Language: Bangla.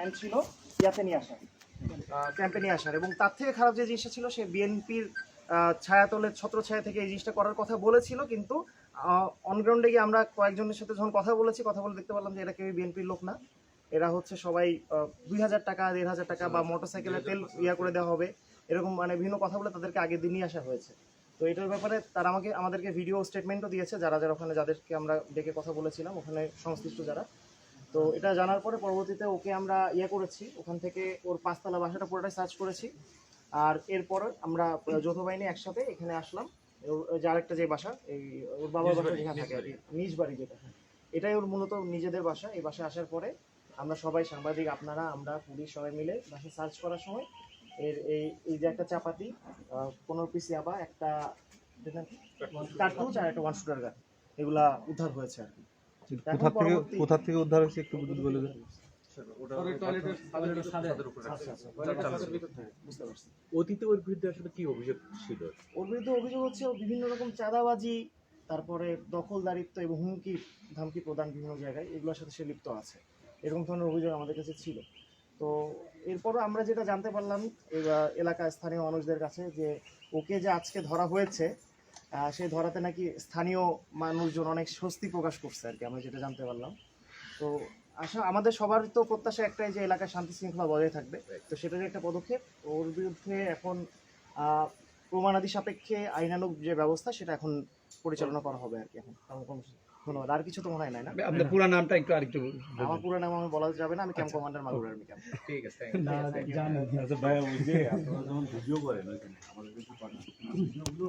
প্ল্যান ছিল ইয়াতে নিয়ে আসার। ক্যাম্পে নিয়ে আসার। এবং তার থেকে খারাপ যে জিনিসটা ছিল, সে বিএনপির ছায়াতলের ছত্র ছায়া থেকে এই জিনিসটা করার কথা বলেছিল, কিন্তু অনগ্রাউন্ডে গিয়ে আমরা কয়েকজনের সাথে যখন কথা বলেছি, কথা বলে দেখতে পারলাম যে এরা কেউ বিএনপির লোক না। এরা হচ্ছে সবাই দুই হাজার টাকা, দেড় হাজার টাকা বা মোটর সাইকেলের তেল ইয়া করে দেওয়া হবে। এরকম মানে বিভিন্ন কথা বলে তাদেরকে আগের দিনই আসা হয়েছে। তো এটার ব্যাপারে তারা আমাকে, আমাদেরকে ভিডিও স্টেটমেন্টও দিয়েছে, যারা যারা ওখানে, যাদেরকে আমরা ডেকে কথা বলেছিলাম, ওখানে সংশ্লিষ্ট যারা। তো এটা জানার পরে পরবর্তীতে ওকে আমরা ইয়ে করেছি ওখান থেকে ওর পাঁচতলা বাসাটা পুরোটাই সার্চ করেছি। আর এরপর আমরা যৌথ বাহিনী একসাথে এখানে আসলাম। ওর যে আরেকটা যে বাসা এই ওর বাবার বাসা যেখানে থাকে আর কি, নিজ বাড়ি যেটা এটাই ওর মূলত নিজেদের বাসা। এই বাসায় আসার পরে আমরা সবাই সাংবাদিক আপনারা আমরা পুলিশ সবাই মিলে বাসা সার্চ করার সময় এর এই এই যে একটা চাপাতি পনেরো পিস ইয়াবা একটা কার্টুজ আর একটা ওয়ান শুটার গান এগুলা উদ্ধার হয়েছে আর কি। কোথা থেকে কোথা থেকে উদ্ধার হয়েছে একটু যদি বলে দেন। বুঝতে পারছি। অতীতে ওর বিরুদ্ধে আসলে কি অভিযোগ ছিল? ওর বিরুদ্ধে অভিযোগ হচ্ছে ও বিভিন্ন রকম চাঁদাবাজি তারপরে দখলদারিত্ব এবং হুমকি ধামকি প্রদান বিভিন্ন জায়গায় এগুলোর সাথে সে লিপ্ত আছে। এরকম ধরনের অভিযোগ আমাদের কাছে ছিল। তো এরপরও আমরা যেটা জানতে পারলাম এলাকার স্থানীয় মানুষদের কাছে যে ওকে যে আজকে ধরা হয়েছে সেই ধরাতে নাকি স্থানীয় মানুষজন অনেক স্বস্তি প্রকাশ করছে আর কি আমরা যেটা জানতে পারলাম। তো আশা আমাদের সবার তো প্রত্যাশা একটাই যে এলাকায় শান্তি শৃঙ্খলা বজায় থাকবে। তো সেটারই একটা পদক্ষেপ। ওর বিরুদ্ধে এখন প্রমাণাদি সাপেক্ষে আইনানুগ যে ব্যবস্থা সেটা এখন পরিচালনা করা হবে আর কি এখন। ধন্যবাদ। আর কিছু তো মনে হয় না? আপনার পুরো নামটা একটু আরেকটু আমার পুরো নাম আমি বলা যাবে না আমি ক্যাম্প কমান্ডার মাগুর আর্মি ক্যাম্প ঠিক আছে আচ্ছা ভাইয়া ওই যে আপনারা যখন ভিডিও করেন ওইখানে আমাদের কিছু ভিডিওগুলো